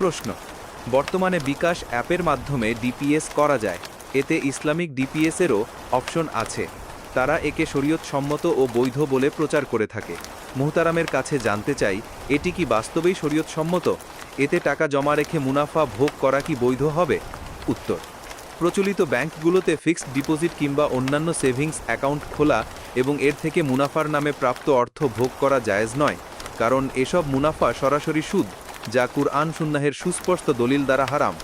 প্রশ্ন, বর্তমানে বিকাশ অ্যাপের মাধ্যমে ডিপিএস করা যায়, এতে ইসলামিক ডিপিএসেরও অপশন আছে, তারা একে শরীয়ত সম্মত ও বৈধ বলে প্রচার করে থাকে। মুহতারামের কাছে জানতে চাই, এটি কি বাস্তবেই শরীয়ত সম্মত এতে টাকা জমা রেখে মুনাফা ভোগ করা কি বৈধ হবে? উত্তর, প্রচলিত ব্যাংকগুলোতে ফিক্সড ডিপোজিট কিংবা অন্যান্য সেভিংস অ্যাকাউন্ট খোলা এবং এর থেকে মুনাফার নামে প্রাপ্ত অর্থ ভোগ করা জায়েজ নয়, কারণ এসব মুনাফা সরাসরি সুদ। যা কুরআন সুন্নাহের সুস্পষ্ট দলিল দ্বারা হারাম।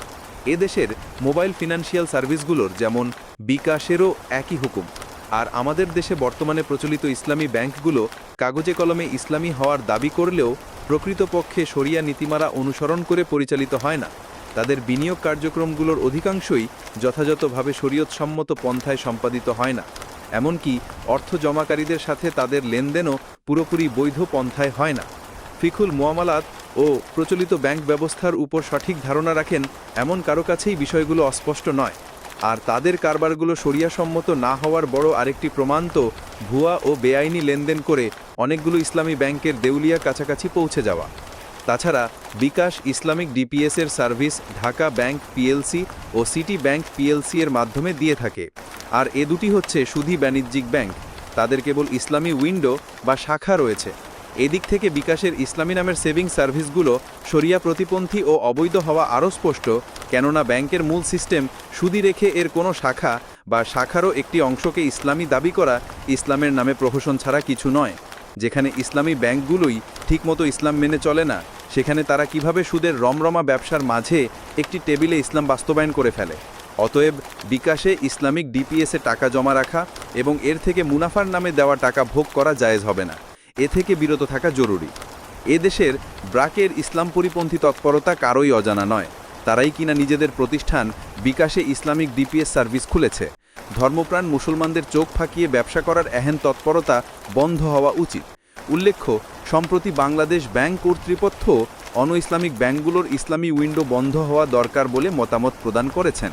এদেশের মোবাইল ফিনান্সিয়াল সার্ভিসগুলোর যেমন বিকাশেরও একই হুকুম। আর আমাদের দেশে বর্তমানে প্রচলিত ইসলামী ব্যাংকগুলো কাগজে কলমে ইসলামী হওয়ার দাবি করলেও প্রকৃতপক্ষে শরিয়া নীতিমালা অনুসরণ করে পরিচালিত হয় না। তাদের বিনিয়োগ কার্যক্রমগুলোর অধিকাংশই যথাযথভাবে শরীয়তসম্মত পন্থায় সম্পাদিত হয় না। এমনকি অর্থ জমাকারীদের সাথে তাদের লেনদেনও পুরোপুরি বৈধ পন্থায় হয় না। ফিকুল মোয়ামালাত ও প্রচলিত ব্যাংক ব্যবস্থার উপর সঠিক ধারণা রাখেন, এমন কারও কাছেই বিষয়গুলো অস্পষ্ট নয়। আর তাদের কারবারগুলো শরিয়াসম্মত না হওয়ার বড় আরেকটি প্রমাণ তো ভুয়া ও বেআইনি লেনদেন করে অনেকগুলো ইসলামী ব্যাংকের দেউলিয়া কাছাকাছি পৌঁছে যাওয়া। তাছাড়া বিকাশ ইসলামিক ডিপিএস এর সার্ভিস ঢাকা ব্যাংক পিএলসি ও সিটি ব্যাংক পিএলসি এর মাধ্যমে দিয়ে থাকে। আর এ দুটি হচ্ছে সুধী বাণিজ্যিক ব্যাংক। তাদের কেবল ইসলামী উইন্ডো বা শাখা রয়েছে। এদিক থেকে বিকাশের ইসলামী নামের সেভিং সার্ভিসগুলো শরিয়া প্রতিপন্থী ও অবৈধ হওয়া আরও স্পষ্ট, কেননা ব্যাংকের মূল সিস্টেম সুদি রেখে এর কোনো শাখা বা শাখারও একটি অংশকে ইসলামী দাবি করা ইসলামের নামে প্রহসন ছাড়া কিছু নয়। যেখানে ইসলামী ব্যাংকগুলোই ঠিকমতো ইসলাম মেনে চলে না, সেখানে তারা কীভাবে সুদের রমরমা ব্যবসার মাঝে একটি টেবিলে ইসলাম বাস্তবায়ন করে ফেলে? অতএব বিকাশে ইসলামিক ডিপিএসে টাকা জমা রাখা এবং এর থেকে মুনাফার নামে দেওয়া টাকা ভোগ করা জায়েজ হবে না। এ থেকে বিরত থাকা জরুরি। এদেশের ব্রাকের ইসলাম পরিপন্থী তৎপরতা কারোই অজানা নয়। তারাই কিনা নিজেদের প্রতিষ্ঠান বিকাশে ইসলামিক ডিপিএস সার্ভিস খুলেছে। ধর্মপ্রাণ মুসলমানদের চোখ ফাঁকিয়ে ব্যবসা করার এহেন তৎপরতা বন্ধ হওয়া উচিত। উল্লেখ্য, সম্প্রতি বাংলাদেশ ব্যাংক কর্তৃপক্ষ অন ইসলামিক ব্যাংকগুলোর ইসলামী উইন্ডো বন্ধ হওয়া দরকার বলে মতামত প্রদান করেছেন।